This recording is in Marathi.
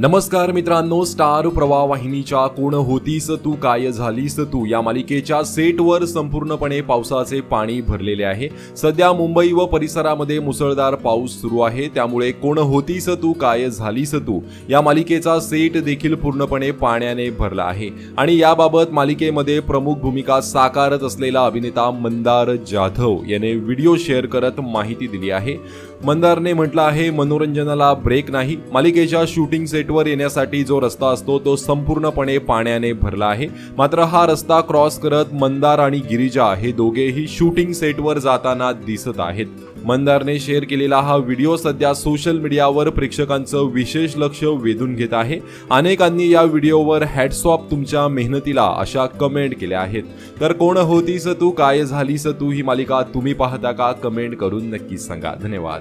नमस्कार मित्रांनो स्टार प्रवाह वाहिनीच्या कोण होतीस तू काय झालीस तू? या मालिकेच्या सेटवर संपूर्णपणे पावसाचे पाणी भरलेले आहे. सध्या मुंबई व परिसरामध्ये मुसळधार पाऊस सुरू आहे. त्यामुळे कोण होतीस तू काय झालीस तू? या मालिकेचा सेट देखील पूर्णपणे पाण्याने भरला आहे. आणि याबाबत मालिकेमध्ये प्रमुख भूमिका साकारत असलेला अभिनेता मंदार जाधव याने व्हिडिओ शेअर करत माहिती दिली आहे. मंदारने म्हटलं आहे मनोरंजनाला ब्रेक नाही. मालिकेच्या शूटिंग सेट सेटवर येण्यासाठी जो रस्ता असतो तो संपूर्णपणे पाण्याने भरला आहे. मात्र हा रस्ता क्रॉस करत मंदार आणि गिरिजा हे दोघेही शूटिंग सेटवर जाताना दिसत आहेत. मंदारने शेअर केलेला हा व्हिडिओ सध्या सोशल मीडियावर प्रेक्षकांचं विशेष लक्ष वेधून घेत आहे. अनेकांनी या व्हिडिओवर हॅटसॉप तुमच्या मेहनतीला अशा कमेंट केल्या आहेत. तर कोण होतीस तू काय झालीस तू ही मालिका तुम्ही पाहता का? कमेंट करून नक्की सांगा. धन्यवाद.